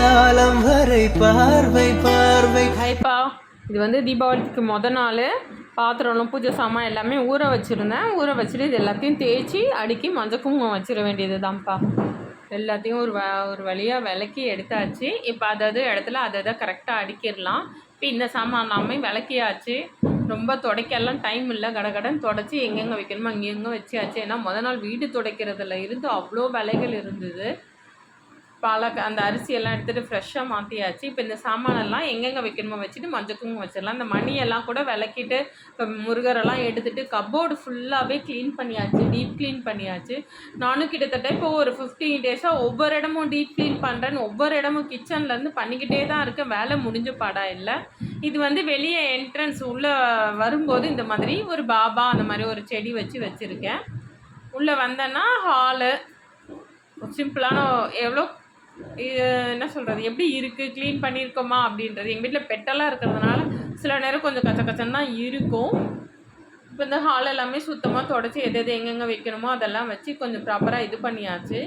காலம் வரை பார்வை பார்வை. ஹைப்பா இது வந்து தீபாவளிக்கு முத நாள். பாத்திரம்லாம் பூஜை சாமான் எல்லாமே ஊற வச்சுருந்தேன். ஊற வச்சுட்டு இது எல்லாத்தையும் தேய்ச்சி அடுக்கி மஞ்சள் குங்குமம் வச்சிட வேண்டியது தான்ப்பா. எல்லாத்தையும் ஒரு வ ஒரு வழியாக விளக்கி எடுத்தாச்சு. இப்போ அதாவது இடத்துல அதை அதை கரெக்டாக அடிக்கிடலாம். இப்போ இந்த சாமான் எல்லாமே விளக்கியாச்சு. ரொம்ப துடைக்கலாம் டைம் இல்லை. கடகடன் தொடச்சி எங்கெங்கே வைக்கணுமோ அங்கெங்கே வச்சியாச்சு. ஏன்னா முத நாள் வீடு துடைக்கிறதுல இருந்து அவ்வளோ விலைகள் இருந்தது. பாலை அந்த அரிசியெல்லாம் எடுத்துகிட்டு ஃப்ரெஷ்ஷாக மாற்றியாச்சு இப்போ இந்த சாமானெல்லாம் எங்கெங்கே வைக்கணுமோ வச்சுட்டு மஞ்சள் குங்குமம் வச்சிடலாம். அந்த மணியெல்லாம் கூட விளக்கிட்டு இப்போ முருகரெல்லாம் எடுத்துகிட்டு கப்போர்டு ஃபுல்லாகவே க்ளீன் பண்ணியாச்சு டீப் க்ளீன் பண்ணியாச்சு. நானும் கிட்டத்தட்ட இப்போ ஒரு ஃபிஃப்டீன் டேஸாக ஒவ்வொரு இடமும் டீப் க்ளீன் பண்ணுறேன்னு ஒவ்வொரு இடமும் கிச்சன்லேருந்து பண்ணிக்கிட்டே தான் இருக்கேன். வேலை முடிஞ்ச பாடா இல்லை. இது வந்து வெளியே என்ட்ரன்ஸ் உள்ளே வரும்போது இந்த மாதிரி ஒரு பாபா அந்த மாதிரி ஒரு செடி வச்சு வச்சுருக்கேன். உள்ளே வந்தேன்னா ஹாலு சிம்பிளான எவ்வளோ என்ன சொல்கிறது எப்படி இருக்குது க்ளீன் பண்ணியிருக்கோமா அப்படின்றது. எங்கள் வீட்டில் பெட்டெல்லாம் இருக்கிறதுனால சில நேரம் கொஞ்சம் கச்ச கச்சன்னு தான் இருக்கும். இப்போ இந்த ஹால் எல்லாமே சுத்தமாக தொடச்சி எது எது எங்கெங்கே வைக்கணுமோ அதெல்லாம் வச்சு கொஞ்சம் ப்ராப்பராக இது பண்ணியாச்சு.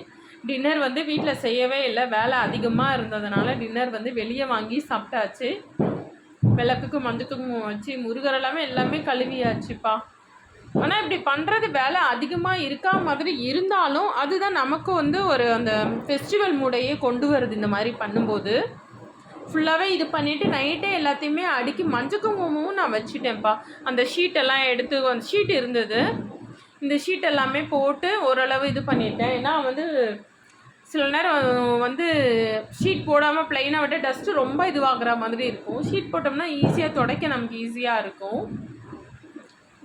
டின்னர் வந்து வீட்டில் செய்யவே இல்லை. வேலை அதிகமாக இருந்ததுனால டின்னர் வந்து வெளியே வாங்கி சாப்பிட்டாச்சு. விளக்குக்கு மஞ்சத்துக்கும் வச்சு முருகர் எல்லாமே எல்லாமே கழுவியாச்சுப்பா. ஆனால் இப்படி பண்ணுறது வேலை அதிகமாக இருக்கா மாதிரி இருந்தாலும் அதுதான் நமக்கு வந்து ஒரு அந்த ஃபெஸ்டிவல் மூடையே கொண்டு வருது இந்த மாதிரி பண்ணும்போது. ஃபுல்லாகவே இது பண்ணிவிட்டு நைட்டே எல்லாத்தையுமே அடுக்கி மஞ்சள் குங்குமமும் நான் வச்சுட்டேன்ப்பா. அந்த ஷீட்டெல்லாம் எடுத்து அந்த ஷீட் இருந்தது. இந்த ஷீட் எல்லாமே போட்டு ஓரளவு இது பண்ணிட்டேன். ஏன்னா வந்து சில நேரம் வந்து ஷீட் போடாமல் ப்ளைனாக விட்டு டஸ்ட்டு ரொம்ப இதுவாகிற மாதிரி இருக்கும். ஷீட் போட்டோம்னா ஈஸியாக துடைக்க நமக்கு ஈஸியாக இருக்கும்.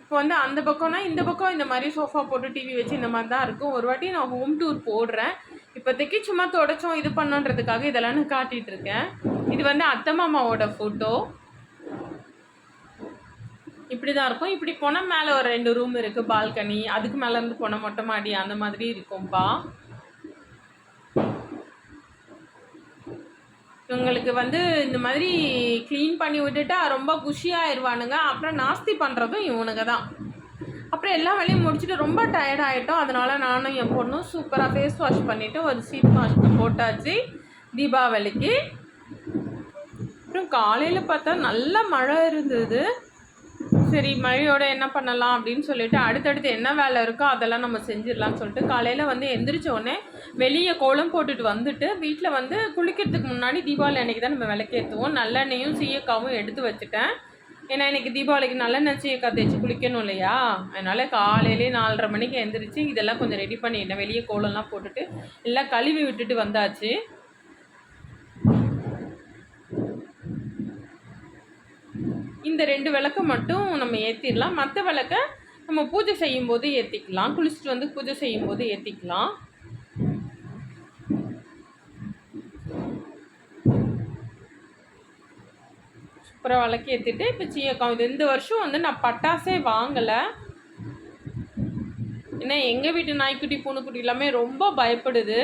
இப்போ வந்து அந்த பக்கம்னா இந்த பக்கம் இந்த மாதிரி சோஃபா போட்டு டிவி வச்சு இந்த மாதிரி தான் இருக்கும். ஒரு வாட்டி நான் ஹோம் டூர் போடுறேன். இப்போதைக்கு சும்மா தொடச்சோம் இது பண்ணோன்றதுக்காக இதெல்லாம் நான் காட்டிகிட்டு இருக்கேன். இது வந்து அத்தை மாமாவோட ஃபோட்டோ இப்படி தான் இருக்கும். இப்படி போனால் மேலே ஒரு ரெண்டு ரூம் இருக்குது பால்கனி அதுக்கு மேலேருந்து போனால் மொட்டை மாடி அந்த மாதிரி இருக்கும்ப்பா இவங்களுக்கு வந்து இந்த மாதிரி க்ளீன் பண்ணி விட்டுட்டா ரொம்ப குஷியாயிருவானுங்க. அப்புறம் நாஸ்தி பண்ணுறதும் இவனுங்க தான். அப்புறம் எல்லா வேலையும் முடிச்சுட்டு ரொம்ப டயர்ட் ஆகிட்டோம் அதனால் நானும் என் பொண்ணும் சூப்பராக ஃபேஸ் வாஷ் பண்ணிவிட்டு ஒரு சீட் மாஸ்க்கு போட்டாச்சு தீபாவளிக்கு. அப்புறம் காலையில் பார்த்தா நல்ல மழை இருந்தது. சரி மழையோட என்ன பண்ணலாம் அப்படின்னு சொல்லிட்டு அடுத்தடுத்து என்ன வேலை இருக்கோ அதெல்லாம் நம்ம செஞ்சிடலாம்னு சொல்லிட்டு காலையில் வந்து எந்திரிச்ச உடனே வெளியே கோலம் போட்டுட்டு வந்துட்டு வீட்டில் வந்து குளிக்கிறதுக்கு முன்னாடி தீபாவளி அன்றைக்கி தான் நம்ம விளக்கேற்றுவோம் நல்லெண்ணெயும் சீயக்காவும் எடுத்து வச்சுட்டேன். ஏன்னா இன்றைக்கி தீபாவளிக்கு நல்லெண்ணெய் சீயக்காய் தேய்ச்சி குளிக்கணும் இல்லையா? அதனால் காலையிலே நாலரை மணிக்கு எந்திரிச்சு இதெல்லாம் கொஞ்சம் ரெடி பண்ணிட்டேன். வெளியே கோலம்லாம் போட்டுட்டு எல்லாம் கழுவி விட்டுட்டு வந்தாச்சு. இந்த ரெண்டு விளக்க மட்டும் நம்ம ஏற்றிடலாம் மற்ற விளக்க நம்ம பூஜை செய்யும்போது ஏற்றிக்கலாம் குளிச்சுட்டு வந்து பூஜை செய்யும்போது ஏற்றிக்கலாம் சூப்பராக விளக்கு ஏற்றிட்டு இப்போ சீயக்காய் இது இந்த வருஷம் வந்து நான் பட்டாசே வாங்கலை. ஏன்னா எங்கள் வீட்டு நாய்க்குட்டி பூனைக்குட்டி எல்லாமே ரொம்ப பயப்படுது.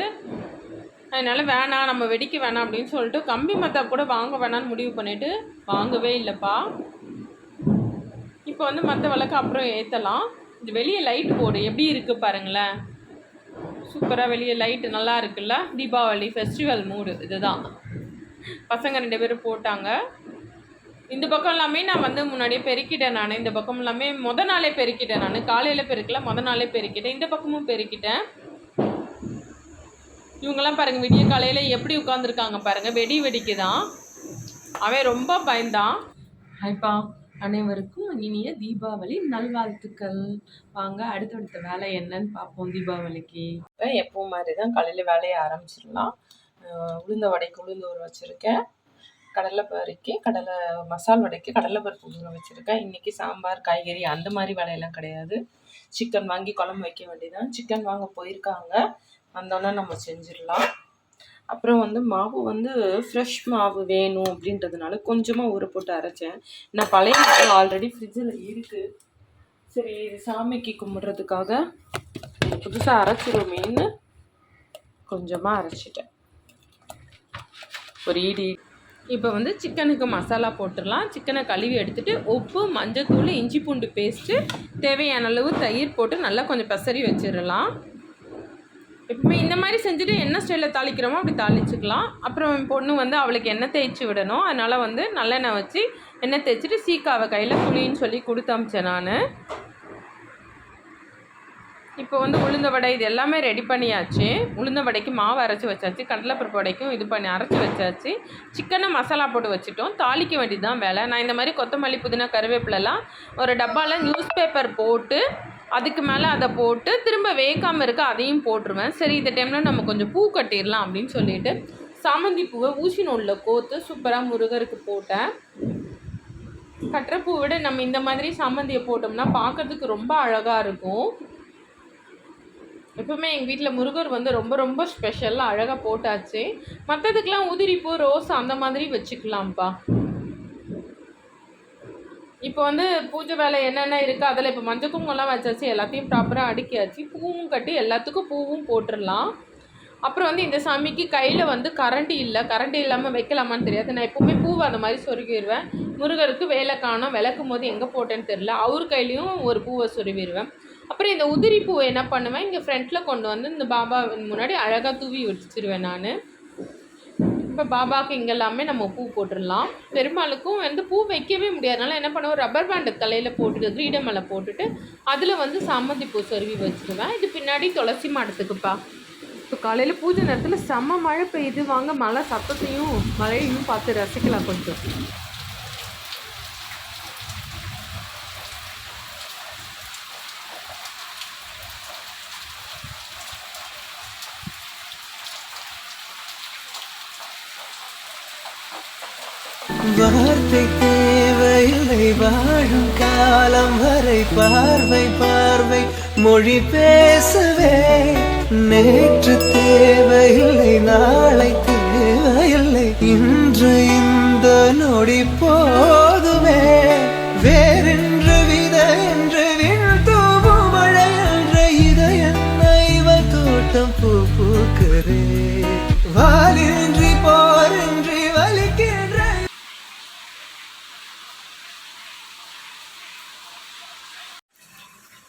அதனால் வேணாம் நம்ம வெடிக்க வேணாம் அப்படின்னு சொல்லிட்டு கம்பி மத்தா கூட வாங்க வேணாம்னு முடிவு பண்ணிவிட்டு வாங்கவே இல்லைப்பா. இப்போ வந்து மற்ற விளக்கு அப்புறம் ஏற்றலாம் இது வெளியே லைட் போடு எப்படி இருக்குது பாருங்களேன். சூப்பராக வெளியே லைட்டு நல்லா இருக்குல்ல? தீபாவளி ஃபெஸ்டிவல் மூடு இதுதான். பசங்க ரெண்டு பேரும் போட்டாங்க. இந்த பக்கம் எல்லாமே நான் வந்து முன்னாடியே பெருக்கிட்டேன் நான். இந்த பக்கம் எல்லாமே முத நாளே பெருக்கிட்டேன் நான். காலையில் பெருக்கல முத நாளே பெருக்கிட்டேன். இந்த பக்கமும் பெருக்கிட்டேன். இவங்கெல்லாம் பாருங்கள் விடிய காலையில் எப்படி உட்காந்துருக்காங்க பாருங்கள் வெடி வெடிக்குதான். அவன் ரொம்ப பயந்தான். ஹைப்பா அனைவருக்கும் இனிய தீபாவளி நல்வாழ்த்துக்கள். வாங்க அடுத்தடுத்த வேலை என்னன்னு பார்ப்போம் தீபாவளிக்கு. இப்போ எப்போ மாதிரி தான் காலையில் வேலையை ஆரம்பிச்சிடலாம். உளுந்த வடைக்கு உளுந்து ஊற வச்சுருக்கேன். கடலை பருக்கி கடலை மசால் வடைக்கு கடலை பருப்பு ஊற வச்சுருக்கேன். இன்றைக்கி சாம்பார் காய்கறி அந்த மாதிரி வேலையெல்லாம் கிடையாது. சிக்கன் வாங்கி குழம்பு வைக்க வேண்டியதான் சிக்கன் வாங்க போயிருக்காங்க. வந்தோடனே நம்ம செஞ்சிடலாம். அப்புறம் வந்து மாவு வந்து ஃப்ரெஷ் மாவு வேணும் அப்படின்றதுனால கொஞ்சமாக ஊற போட்டு அரைச்சேன். நான் பழைய மாவு ஆல்ரெடி ஃப்ரிட்ஜில் இருக்குது சரி இது சாமிக்கு கும்பிட்றதுக்காக புதுசாக அரைச்சிருவோமேன்னு கொஞ்சமாக அரைச்சிட்டேன். ஒரு இடி. இப்போ வந்து சிக்கனுக்கு மசாலா போட்டுடலாம். சிக்கனை கழுவி எடுத்துகிட்டு உப்பு மஞ்சத்தூள் இஞ்சி பூண்டு பேஸ்ட்டு தேவையான அளவு தயிர் போட்டு நல்லா கொஞ்சம் பெசரி வச்சிடலாம். எப்பவுமே இந்த மாதிரி செஞ்சுட்டு என்ன ஸ்டைலில் தாளிக்கிறோமோ அப்படி தாளிச்சுக்கலாம். அப்புறம் என் பொண்ணு வந்து அவளுக்கு எண்ணெய் தேய்ச்சி விடணும். அதனால் வந்து நல்லெண்ணெய் வச்சு எண்ணெய் தேய்ச்சிட்டு சீக்காவை கையில் புளின்னு சொல்லி கொடுத்து அமிச்சேன் நான். இப்போ வந்து உளுந்த வடை இது எல்லாமே ரெடி பண்ணியாச்சு. உளுந்த வடைக்கு மாவு அரைச்சி வச்சாச்சு. கடலைப்பருப்பு வடைக்கும் இது பண்ணி அரைச்சி வச்சாச்சு. சிக்கனை மசாலா போட்டு வச்சுட்டோம். தாளிக்க வேண்டியது தான் வேலை. நான் இந்த மாதிரி கொத்தமல்லி புதினா கருவேப்பிலலாம் ஒரு டப்பாவில் நியூஸ் பேப்பர் போட்டு அதுக்கு மேலே அதை போட்டு திரும்ப வேகாமல் இருக்க அதையும் போட்டுருவேன். சரி இந்த டைமில் நம்ம கொஞ்சம் பூ கட்டிடலாம் அப்படின்னு சொல்லிட்டு சாமந்தி பூவை ஊசி நூலில் கோத்து சூப்பராக முருகருக்கு போட்டேன். கட்டுற பூவை விட நம்ம இந்த மாதிரி சாமந்தியை போட்டோம்னா பார்க்கறதுக்கு ரொம்ப அழகாக இருக்கும். எப்பவுமே எங்கள் வீட்டில் முருகர் வந்து ரொம்ப ரொம்ப ஸ்பெஷலாக அழகாக போட்டாச்சு. மற்றதுக்கெலாம் உதிரிப்பூ ரோஸ் அந்த மாதிரி வச்சுக்கலாம்ப்பா. இப்போ வந்து பூஜை வேலை என்னென்ன இருக்குது அதில் இப்போ மஞ்சள் குங்குமம்லாம் வச்சாச்சு எல்லாத்தையும் ப்ராப்பராக அடுக்கியாச்சு. பூவும் கட்டி எல்லாத்துக்கும் பூவும் போட்டுடலாம். அப்புறம் வந்து இந்த சாமிக்கு கையில் வந்து கரண்டி இல்லை கரண்டி இல்லாமல் வைக்கலாமான்னு தெரியாது. நான் எப்போவுமே பூவை அந்த மாதிரி சொருகிடுவேன் முருகருக்கு வேலை காணோம் விளக்கும் போது எங்கே போட்டேன்னு தெரில அவர் கையிலையும் ஒரு பூவை சொருவிடுவேன் அப்புறம் இந்த உதிரி பூவை என்ன பண்ணுவேன் இங்கே ஃப்ரண்ட்டில் கொண்டு வந்து இந்த பாபா முன்னாடி அழகாக தூவி வச்சிருவேன் நான். இப்போ பாபாவுக்கு இங்கெல்லாமே நம்ம பூ போட்டுடலாம் பெருமாளுக்கும் வந்து பூ வைக்கவே முடியாதனால என்ன பண்ணுவோம்? ரப்பர் பேண்டு தலையில் போட்டுட்டு கிரீட மேலே போட்டுட்டு அதில் வந்து சாமந்தி பூ சொருவி வச்சுருவேன். இது பின்னாடி துளசி மாடத்துக்குப்பா. இப்போ காலையில் பூஜை நேரத்தில் செம்ம மழை பெய்யுது. வாங்க மழை சத்தத்தையும் மழையையும் பார்த்து ரசிக்கலாம் கொஞ்சம். வார்த்தை தேவையில்லை. வாழும் காலம் வரை பார்வை பார்வை மொழி பேசவே நேற்று தேவையில்லை நாளை தேவையில்லை. இன்று இந்த நொடி போதுமே.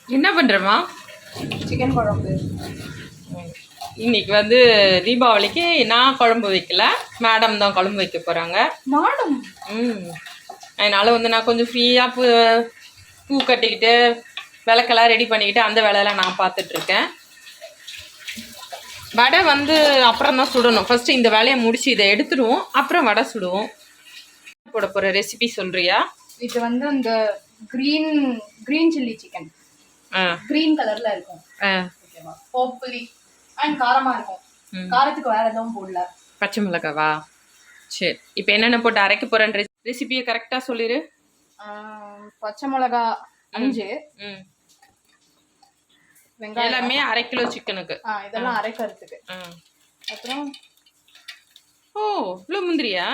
என்ன பண்ணுறமா சிக்கன் குழம்பு. இன்னைக்கு வந்து தீபாவளிக்கு நான் குழம்பு வைக்கல. மேடம் தான் குழம்பு வைக்க போகிறாங்க நானும் ம். அதனால் வந்து நான் கொஞ்சம் ஃப்ரீயாக பூ பூ கட்டிக்கிட்டு விளக்கெல்லாம் ரெடி பண்ணிக்கிட்டு அந்த வேலையெல்லாம் நான் பார்த்துட்ருக்கேன். வடை வந்து அப்புறம் தான் சுடணும். ஃபஸ்ட்டு இந்த வேலையை முடிச்சு இதை எடுத்துடுவோம். அப்புறம் வடை சுடுவோம். போட போகிற ரெசிபி சொல்கிறியா இது வந்து அந்த green green chilli chicken green கலர்ல இருக்கும். ஓகேவா ஹோப்ஃபுல்லி அண்ட் காரமா இருக்கும். காரத்துக்கு வேற எதுவும் போடல. பச்சை மிளகாவா? சரி. இப்போ என்னென்ன போட்டு அரைக்க போகிறேன் ரெசிபியை கரெக்டாக சொல்லிடு ஆஹ் பச்சை மிளகா அஞ்சு. வெங்காயம் எல்லாமே அரை. கிலோ சிக்கனுக்கு. இதெல்லாம் அரைக்கிறதுக்கு. அப்புறம்? ஓ இவ்வளோ முந்திரியா.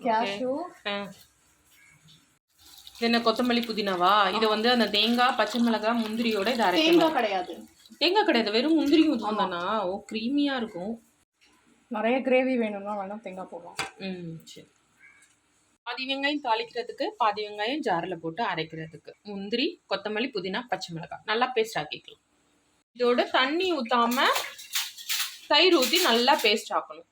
இது என்ன கொத்தமல்லி புதினாவா? இது வந்து அந்த தேங்காய் பச்சை மிளகாய் முந்திரியோட இதை தேங்காய் கிடையாது. தேங்காய் கிடையாது வெறும் முந்திரியும் இதுவும் தானா? ஓ க்ரீமியாக இருக்கும். நிறைய கிரேவி வேணும்னா வேணா தேங்காய் போடலாம். ம் சரி. பாதி வெங்காயம் தாளிக்கிறதுக்கு பாதி வெங்காயம் ஜாரில் போட்டு அரைக்கிறதுக்கு. முந்திரி கொத்தமல்லி புதினா பச்சை மிளகாய் நல்லா பேஸ்ட் ஆக்கிக்கலாம். இதோட தண்ணி ஊற்றாம தயிர் ஊற்றி நல்லா பேஸ்ட் ஆக்கணும்.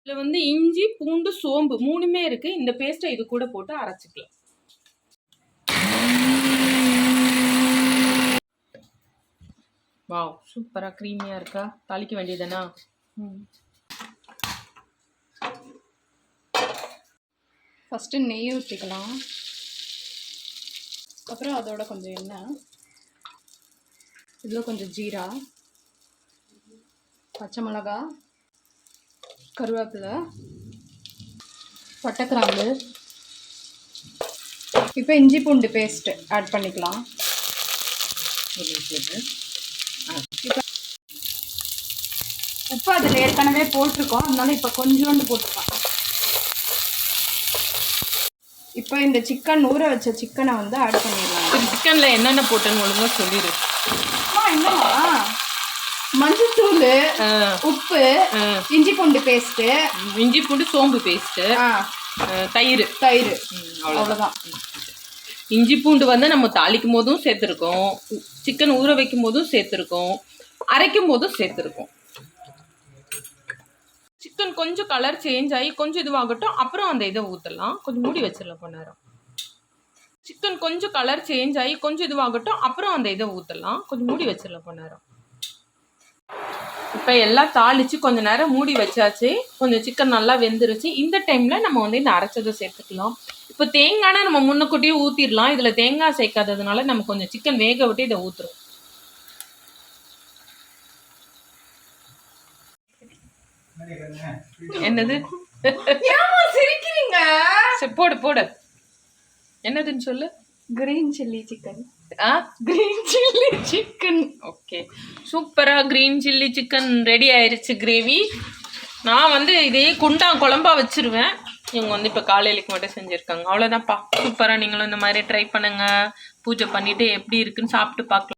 இதில் வந்து இஞ்சி பூண்டு சோம்பு மூணுமே இருக்குது இந்த பேஸ்ட்டை இது கூட போட்டு அரைச்சிக்கலாம். வாவ் சூப்பராக க்ரீமியாக இருக்கா? தாளிக்க வேண்டியதுதானா? ஃபஸ்ட்டு நெய் ஊற்றிக்கலாம் அப்புறம் அதோட கொஞ்சம் எண்ணெய். இதில் கொஞ்சம் ஜீரா. பச்சை மிளகா. கருவேப்பிலை. பட்டைக்கிராம்பு இப்போ இஞ்சி பூண்டு பேஸ்ட்டு ஆட் பண்ணிக்கலாம். உப்பு அதில் ஏற்கனவே போட்டிருக்கோம். அதனால இப்போ கொஞ்சோண்டு போட்டிருக்கோம் இப்போ இந்த சிக்கன் ஊற வச்ச சிக்கனை வந்து ஆட் பண்ணிடலாம். சிக்கனில் என்னென்ன போட்டேன்னு ஒழுங்கா சொல்லிடு. என்னம்மா? மஞ்சத்தூள் உப்பு. இஞ்சி பூண்டு பேஸ்ட்டு இஞ்சி பூண்டு சோம்பு பேஸ்ட்டு தயிர். தயிர். அவ்வளோதான் இஞ்சி பூண்டு வந்து நம்ம தாளிக்கும் போதும் சேர்த்துருக்கோம். சிக்கன் ஊற வைக்கும் போதும் சேர்த்துருக்கோம். அரைக்கும் போதும் சேர்த்துருக்கோம். சிக்கன் கொஞ்சம் கலர் சேஞ்ச் ஆகி கொஞ்சம் இதுவாகட்டும். அப்புறம் அந்த இதை ஊற்றலாம் கொஞ்சம் மூடி வச்சிடலாம் கொஞ்ச நேரம். சிக்கன் கொஞ்சம் கலர் சேஞ்ச் ஆகி கொஞ்சம் இதுவாகட்டும். அப்புறம் அந்த இதை ஊற்றலாம் கொஞ்சம் மூடி வச்சிடலாம் கொஞ்ச நேரம். இப்போ எல்லாம் தாளித்து கொஞ்ச நேரம் மூடி வச்சாச்சு. கொஞ்சம் சிக்கன் நல்லா வெந்துருச்சு. இந்த டைமில் நம்ம வந்து இந்த அரைச்சதை சேர்த்துக்கலாம். இப்போ தேங்காய்னா நம்ம முன்னக்கூட்டியே ஊற்றிடலாம் இதில் தேங்காய் சேர்க்காததுனால நம்ம கொஞ்சம் சிக்கன் வேக விட்டு இதை ஊற்றுறோம் என்னது? சிரிக்கிறீங்க? சரி போடு போடு. என்னதுன்னு சொல்லு? கிரீன் சில்லி சிக்கன் ஆ? கிரீன் சில்லி சிக்கன் ஓகே சூப்பராக க்ரீன் சில்லி சிக்கன் ரெடி ஆயிருச்சு கிரேவி நான் வந்து இதே குண்டா குழம்பா வச்சிருவேன். இவங்க வந்து இப்போ காலையிலைக்கு மட்டும் செஞ்சுருக்காங்க. அவ்வளோதான்ப்பா சூப்பராக நீங்களும் இந்த மாதிரி ட்ரை பண்ணுங்க. பூஜை பண்ணிட்டு எப்படி இருக்குன்னு சாப்பிட்டு பார்க்கலாம்.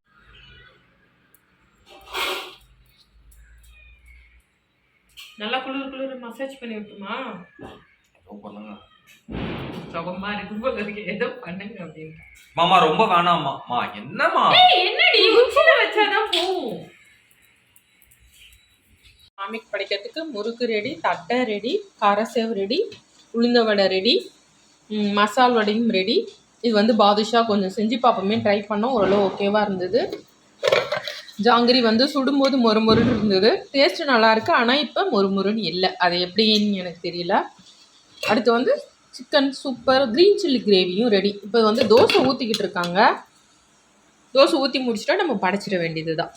நல்லா குளிர் குளிர் மசாஜ் பண்ணி விட்டுமா? சுகமா இருக்கு போல இருக்கு. ஏதோ பண்ணுங்க அப்படின்னு மாமா ரொம்ப வேணாம்மா. மா என்னம்மா? ஏய், என்னடி? உச்சில வச்சாதான் போகும் சாமிக்கு படைக்கிறதுக்கு முறுக்கு ரெடி தட்டை ரெடி காரசேவ் ரெடி உளுந்த வடை ரெடி மசால் வடையும் ரெடி இது வந்து பாதுஷா கொஞ்சம் செஞ்சு பார்ப்போமே ட்ரை பண்ணோம் ஓரளவு ஓகேவாக இருந்தது. ஜாங்கிரி வந்து சுடும்போது மொறுமொறுன்னு இருந்தது. டேஸ்ட் நல்லாயிருக்கு ஆனால் இப்போ மொறுமொறுன்னு இல்லை. அது எப்படின்னு எனக்கு தெரியல. அடுத்து வந்து சிக்கன் சூப்பர் க்ரீன் சில்லி கிரேவியும் ரெடி இப்போ வந்து தோசை ஊற்றிக்கிட்டு இருக்காங்க. தோசை ஊற்றி முடிச்சிட்டா நம்ம படைச்சிட வேண்டியது தான்